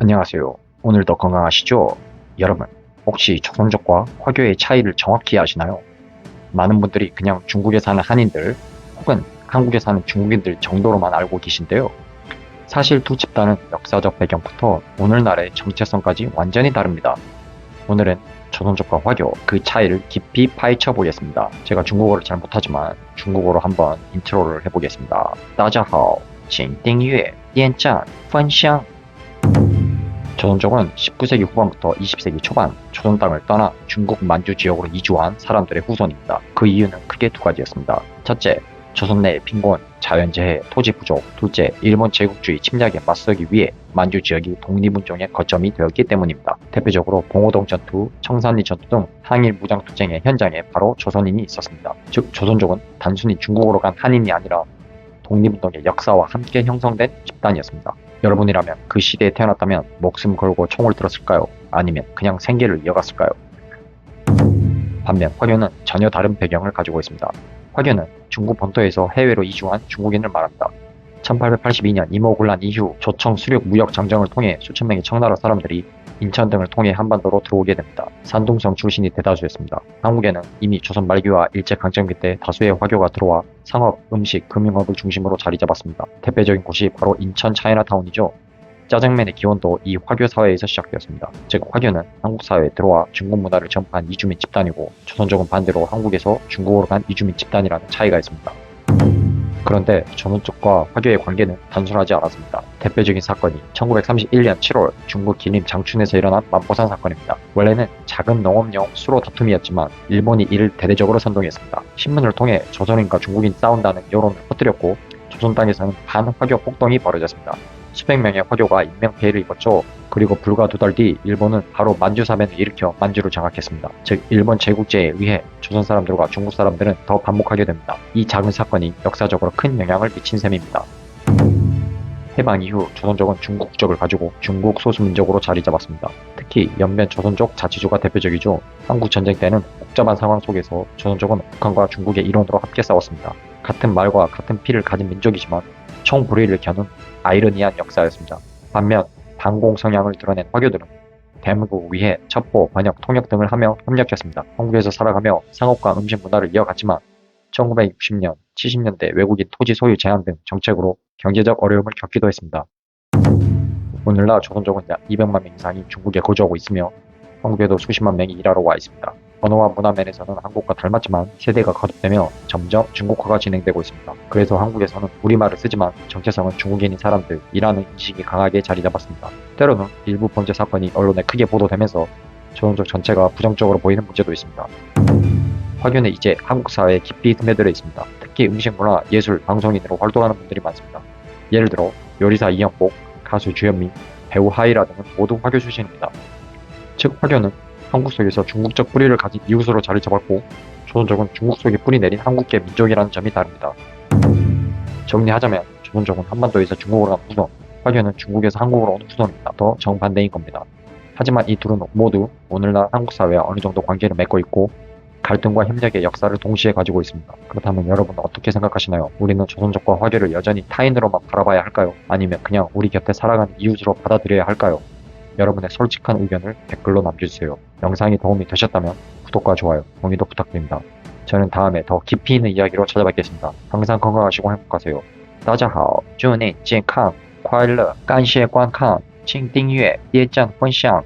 안녕하세요. 오늘도 건강하시죠? 여러분, 혹시 조선족과 화교의 차이를 정확히 아시나요? 많은 분들이 그냥 중국에 사는 한인들 혹은 한국에 사는 중국인들 정도로만 알고 계신데요. 사실 두 집단은 역사적 배경부터 오늘날의 정체성까지 완전히 다릅니다. 오늘은 조선족과 화교 그 차이를 깊이 파헤쳐 보겠습니다. 제가 중국어를 잘 못하지만 중국어로 한번 인트로를 해보겠습니다. 따자하오, 칭띵유에, 옌짠, 펀샹 조선족은 19세기 후반부터 20세기 초반 조선 땅을 떠나 중국 만주 지역으로 이주한 사람들의 후손입니다. 그 이유는 크게 두 가지였습니다. 첫째, 조선 내의 빈곤, 자연재해, 토지 부족. 둘째, 일본 제국주의 침략에 맞서기 위해 만주 지역이 독립운동의 거점이 되었기 때문입니다. 대표적으로 봉오동 전투, 청산리 전투 등 항일 무장 투쟁의 현장에 바로 조선인이 있었습니다. 즉 조선족은 단순히 중국으로 간 한인이 아니라 독립운동의 역사와 함께 형성된 집단이었습니다. 여러분이라면 그 시대에 태어났다면 목숨 걸고 총을 들었을까요? 아니면 그냥 생계를 이어갔을까요? 반면 화교는 전혀 다른 배경을 가지고 있습니다. 화교는 중국 본토에서 해외로 이주한 중국인을 말합니다. 1882년 이모군란 이후 조청 수륙 무역 장정을 통해 수천 명의 청나라 사람들이 인천 등을 통해 한반도로 들어오게 됩니다. 산둥성 출신이 대다수였습니다. 한국에는 이미 조선 말기와 일제강점기 때 다수의 화교가 들어와 상업, 음식, 금융업을 중심으로 자리 잡았습니다. 대표적인 곳이 바로 인천 차이나타운이죠. 짜장면의 기원도 이 화교 사회에서 시작되었습니다. 즉 화교는 한국 사회에 들어와 중국 문화를 전파한 이주민 집단이고 조선족은 반대로 한국에서 중국으로 간 이주민 집단이라는 차이가 있습니다. 그런데 조선족과 화교의 관계는 단순하지 않았습니다. 대표적인 사건이 1931년 7월 중국 기림 장춘에서 일어난 만보산 사건입니다. 원래는 작은 농업용 수로 다툼이었지만 일본이 이를 대대적으로 선동했습니다. 신문을 통해 조선인과 중국인 싸운다는 여론을 퍼뜨렸고 조선 땅에서는 반화교 폭동이 벌어졌습니다. 수백 명의 화교가 인명피해를 입었죠. 그리고 불과 두 달 뒤 일본은 바로 만주 사변을 일으켜 만주를 장악했습니다. 즉 일본 제국제에 의해 조선 사람들과 중국 사람들은 더 반목하게 됩니다. 이 작은 사건이 역사적으로 큰 영향을 미친 셈입니다. 해방 이후 조선족은 중국 국적을 가지고 중국 소수민족으로 자리 잡았습니다. 특히 연변 조선족 자치주가 대표적이죠. 한국 전쟁 때는 복잡한 상황 속에서 조선족은 북한과 중국의 일원으로 함께 싸웠습니다. 같은 말과 같은 피를 가진 민족이지만 총불의를 겨눈 아이러니한 역사였습니다. 반면 반공 성향을 드러낸 화교들은 대한민국을 위해 첩보, 번역, 통역 등을 하며 협력했습니다. 한국에서 살아가며 상업과 음식 문화를 이어갔지만 1960년, 70년대 외국인 토지 소유 제한 등 정책으로 경제적 어려움을 겪기도 했습니다. 오늘날 조선족은 약 200만 명 이상이 중국에 거주하고 있으며 한국에도 수십만 명이 일하러 와 있습니다. 언어와 문화 면에서는 한국과 닮았지만 세대가 거듭되며 점점 중국화가 진행되고 있습니다. 그래서 한국에서는 우리말을 쓰지만 정체성은 중국인인 사람들이라는 인식이 강하게 자리 잡았습니다. 때로는 일부 범죄 사건이 언론에 크게 보도되면서 조선족 전체가 부정적으로 보이는 문제도 있습니다. 화교는 이제 한국 사회에 깊이 스며들어 있습니다. 특히 음식 문화, 예술, 방송인으로 활동하는 분들이 많습니다. 예를 들어 요리사 이영복, 가수 주현미, 배우 하이라 등은 모두 화교 출신입니다. 즉 화교는 한국 속에서 중국적 뿌리를 가진 이웃으로 자리 잡았고 조선족은 중국 속에 뿌리 내린 한국계 민족이라는 점이 다릅니다. 정리하자면 조선족은 한반도에서 중국으로 간 후손, 화교는 중국에서 한국으로 온 후손입니다. 더 정반대인 겁니다. 하지만 이 둘은 모두 오늘날 한국 사회와 어느 정도 관계를 맺고 있고 갈등과 협력의 역사를 동시에 가지고 있습니다. 그렇다면 여러분은 어떻게 생각하시나요? 우리는 조선족과 화교를 여전히 타인으로만 바라봐야 할까요? 아니면 그냥 우리 곁에 살아가는 이웃으로 받아들여야 할까요? 여러분의 솔직한 의견을 댓글로 남겨주세요. 영상이 도움이 되셨다면 구독과 좋아요, 동의도 부탁드립니다. 저는 다음에 더 깊이 있는 이야기로 찾아뵙겠습니다. 항상 건강하시고 행복하세요. 大家好，祝你健康快乐，感谢观看，请订阅、点赞、分享。